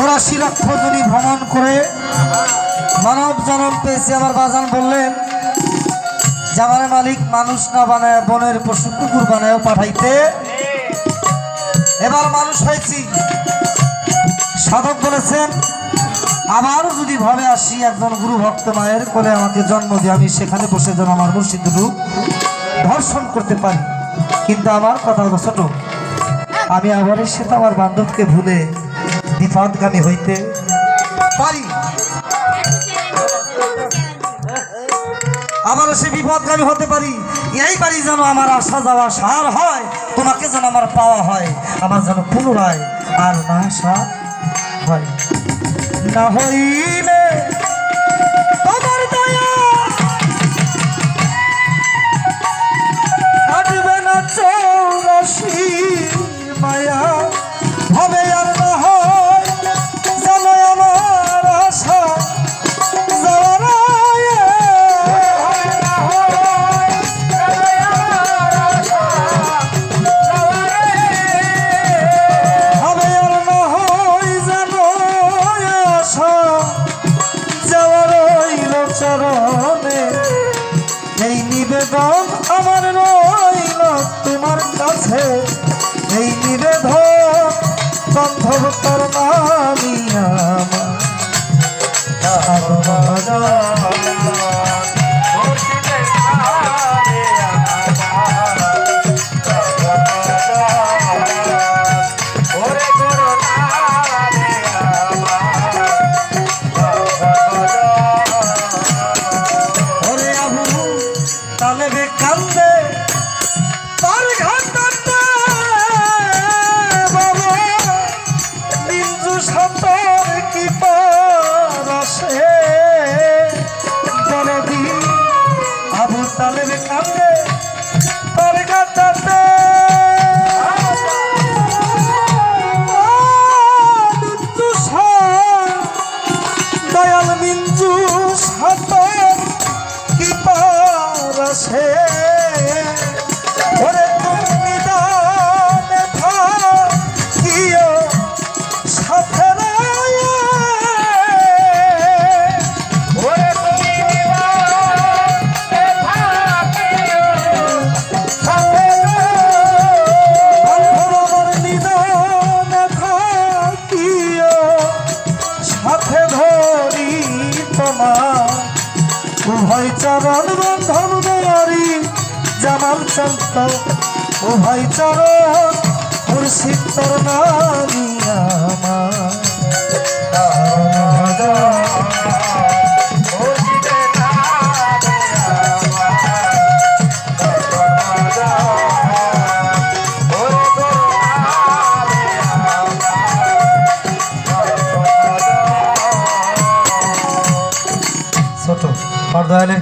চৌরাশি লক্ষ যদি ভ্রমণ করে মানব জনম পেয়েছে, আমার বাজান বললেন জামার মালিক মানুষ না বানায়, বনের পশু কুকুর বানায় পাঠাইতে। এবার মানুষ হয়েছি। সাধক বলেছেন আবার যদি ভাবে আসি, একজন গুরু ভক্ত মায়ের কোলে আমাকে জন্ম দিয়ে আমি সেখানে বসে যেন আমার মুর্শিদ রূপ ধর্ষণ করতে পারি। কিন্তু আমার কথা ছোট। আমি আবার সে তো আমার বান্ধবকে ভুলে বিপদগামী হইতে পারি। আবারও সে বিপদগামী হতে পারি। এই বাড়ি যেন আমার আসা যাওয়া সার হয়, তোমাকে যেন আমার পাওয়া হয়, আমার যেন পুনরায় আর না আসা হয়। না হইলে Oh. কান্দে তার ঘাটাতে বাবা, বিন্দু সাতর কি পারসে বলদি আবু তালে বে কান্দে তার ঘাটাতে বিন্দু দয়াল সাতর। কি পারসে উভয় চরণ বন্ধন দয়ারি জামাল চন্ত উভয় চরণ মুর্শিদ তোর আমার। ছোট পর্দায়